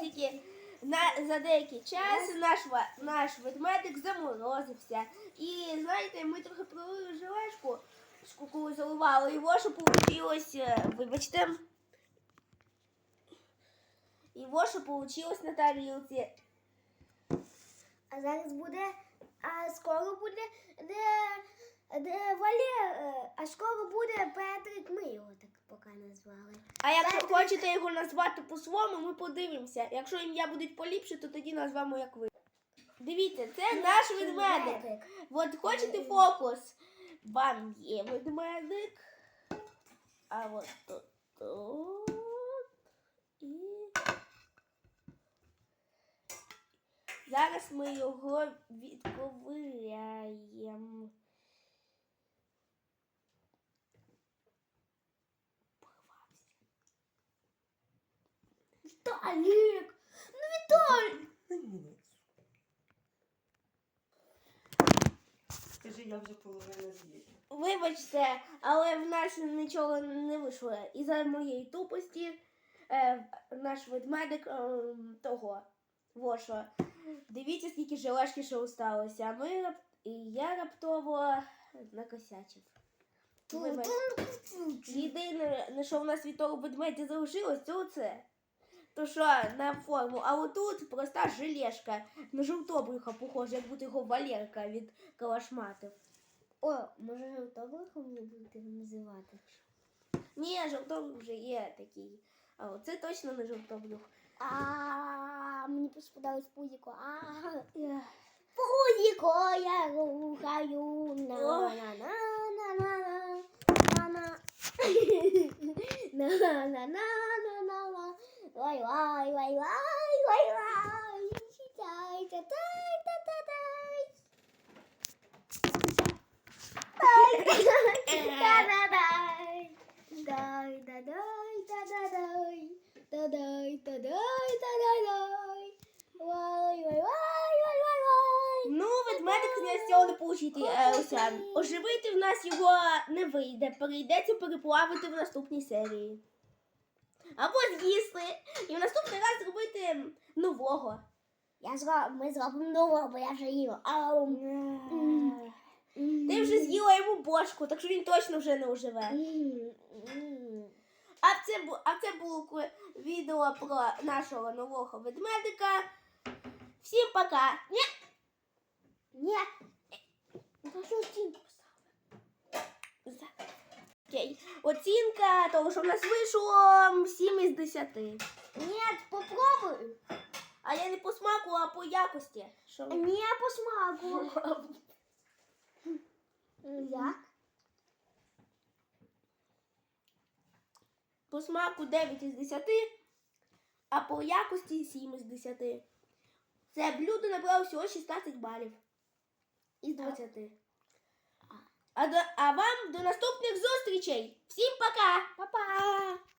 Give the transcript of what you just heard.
тільки на, за деякий час наш, ва- наш ведмедик заморозився. І знаєте, ми трохи пролили желешку, коли заливали його, що вийшло, вибачте. Його, що вийшло на тарілці. А зараз буде, а скоро буде, де, де Валер, е, а скоро буде Петрик, ми його так поки Назвали. А якщо хочете його назвати по-своєму, ми подивимося. Якщо ім'я будуть поліпше, то тоді назвемо як ви. Дивіться, це наш ведмедик. От хочете фокус? Вам є ведмедик. А от тут. тут. І. Зараз ми його відковиряємо. Віталік! Ну Віталік! Скажи, я вже половину з'їв. Вибачте, але в нас нічого не вийшло. Із-за моєї тупості е, наш ведмедик е, того. Во що. Дивіться, скільки желешки ще осталося. А ми рап... і я раптово накосячив. Вибач. Єдине, на що в нас від того ведмедя залишилось, це оце. То що на форму, а отут проста желешка на жовтобрюха похоже, як будто його Валерка від калашматив. О, може жовтобрухом не будете називати? Ні, жовтобрух вже є такий. А оце точно не жовтобрух. А мені сподобалось Пузіко. А, Ех. Пузіко, я рухаю на Ох. Ой, ой, ой, ой, ой, ой. Читайте. Тай, та, та, тай. Тай, та, та, дай. Дай, да, дай, та, да, дай. Ой, ой, ой, ой, ой, ой. Ну, ведмедик з цього не получити, е, Оживити в нас його не вийде. Прийдеться переплавити в наступній серії. Або з'їсти. І в наступний раз зробити нового. Я зро... Ми зробимо нового, бо я вже їла. Ау. Ти вже з'їла йому бошку, так що він точно вже не м. А це, бу- а це було відео про нашого нового ведмедика. Всім пока! Ні, Ні. Ну, За- Окей. Оцінка того, що в нас вийшло 7 із 10. Ні, попробуй. А я не по смаку, а по якості. Що? Ні, по смаку. Як? По смаку 9 із 10, а по якості 7 із 10. Це блюдо набрало всього 16 балів із 20. А, до, а вам до наступних зустрічей. Всім пока! Па-па.